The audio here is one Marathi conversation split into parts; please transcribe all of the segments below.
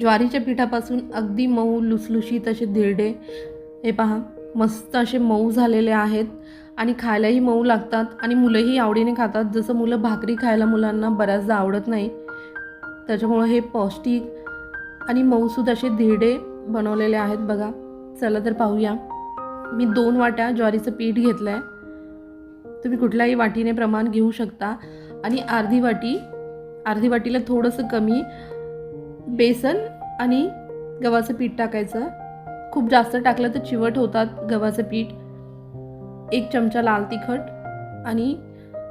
ज्वारीच्या पिठापासून अगदी मऊ लुसलुशीत असे धिरडे हे पहा मस्त असे मऊ झालेले आहेत आणि खायलाही मऊ लागतात आणि मुलंही आवडीने खातात. जसं मुलं भाकरी खायला मुलांना बऱ्याचदा आवडत नाही त्याच्यामुळं हे पौष्टिक आणि मऊसूद असे धिरडे बनवलेले आहेत बघा. चला तर पाहूया. मी दोन वाट्या ज्वारीचं पीठ घेतलं आहे तुम्ही कुठल्याही वाटीने प्रमाण घेऊ शकता. आणि अर्धी वाटी अर्धी वाटीला थोडंसं कमी बेसन आणि गव्हाचं पीठ टाकायचं. खूप जास्त टाकलं तर चिवट होतात गव्हाचं पीठ. एक चमचा लाल तिखट आणि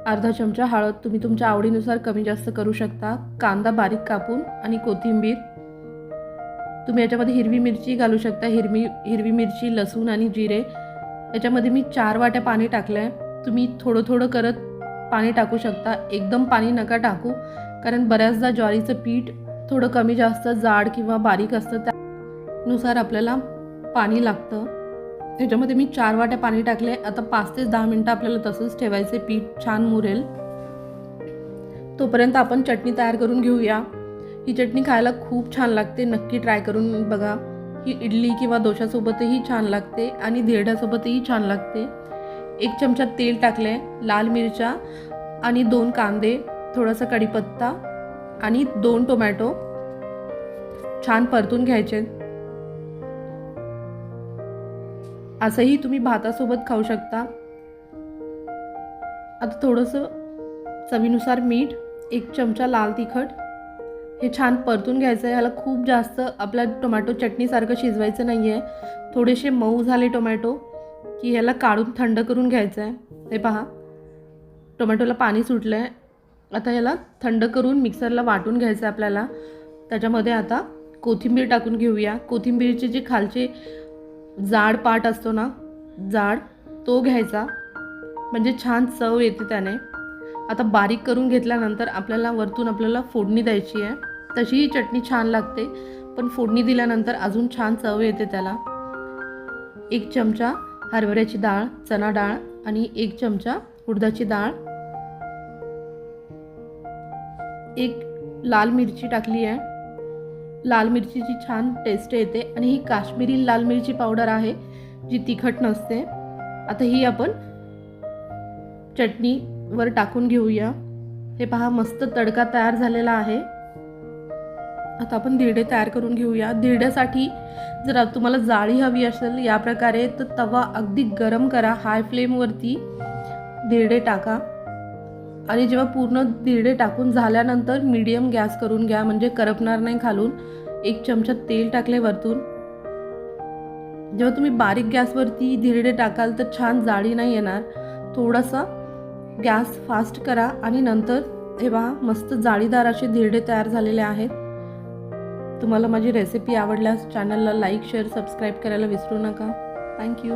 अर्धा चमचा हळद. तुम्ही तुमच्या आवडीनुसार कमी जास्त करू शकता. कांदा बारीक कापून आणि कोथिंबीर. तुम्ही याच्यामध्ये हिरवी मिरची घालू शकता. हिरवी हिरवी मिरची लसूण आणि जिरे. याच्यामध्ये मी चार वाट्या पाणी टाकलं आहे तुम्ही थोडं थोडं करत पाणी टाकू शकता. एकदम पाणी नका टाकू कारण बऱ्याचदा ज्वारीचं पीठ थोडं कमी जास्त जाड किंवा बारीक असतं त्यानुसार आपल्याला पाणी लागतं. ह्याच्यामध्ये मी चार वाट्या पाणी टाकले. आता पाच ते दहा मिनटं आपल्याला तसंच ठेवायचे पीठ छान मुरेल. तोपर्यंत आपण चटणी तयार करून घेऊया. ही चटणी खायला खूप छान लागते. नक्की ट्राय करून बघा. ही इडली किंवा डोशासोबतही छान लागते आणि धिरड्यासोबतही छान लागते. एक चमचा तेल टाकले लाल मिरच्या आणि दोन कांदे थोडासा कढीपत्ता आणि दोन टोमॅटो छान परतून घ्यायचे. असंही तुम्ही भातासोबत खाऊ शकता. आता थोडंसं चवीनुसार मीठ एक चमचा लाल तिखट हे छान परतून घ्यायचं आहे. ह्याला खूप जास्त आपल्या टोमॅटो चटणीसारखं शिजवायचं नाही आहे थोडेसे मऊ झाले टोमॅटो की ह्याला काढून थंड करून घ्यायचं आहे हे पहा टोमॅटोला पाणी सुटलं आहे आता याला थंड करून मिक्सरला वाटून घ्यायचं आहे आपल्याला. त्याच्यामध्ये आता कोथिंबीर टाकून घेऊया. कोथिंबीरचे जे खालचे जाड पाट असतो ना जाड तो घ्यायचा. म्हणजे छान चव येते त्याने. आता बारीक करून घेतल्यानंतर आपल्याला वरतून आपल्याला फोडणी द्यायची आहे. तशी ही चटणी छान लागते पण फोडणी दिल्यानंतर अजून छान चव येते त्याला. एक चमचा हरभऱ्याची डाळ चणा डाळ आणि एक चमचा उडदाची डाळ एक लाल मिरची टाकली आहे. लाल मिरचीची छान टेस्ट येते आणि ही काश्मीरी लाल मिरची पावडर आहे जी तिखट नसते. आता ही आपण चटणीवर टाकून घेऊया. हे पहा मस्त तडका तयार झालेला आहे. आता आपण धिरडे तयार करून घेऊया. धिरड्यासाठी जर तुम्हाला जाळी हवी असेल या प्रकारे तर तवा अगदी गरम करा. हाय फ्लेमवरती धिरडे टाका. आणि जेव्हा पूर्ण धिरडे टाकून झाल्यानंतर मीडियम गॅस करून घ्या म्हणजे करपणार नाही खालून. एक चमचा तेल टाकले वरतून. जेव्हा तुम्ही बारीक गॅसवरती धिरडे टाकाल तर छान जाळी नाही येणार. थोडासा गॅस फास्ट करा आणि नंतर हे मस्त जाळीदार असे धिरडे तयार झालेले आहेत. तुम्हाला माझी रेसिपी आवडल्यास चॅनलला लाईक शेअर सबस्क्राईब करायला विसरू नका. थँक्यू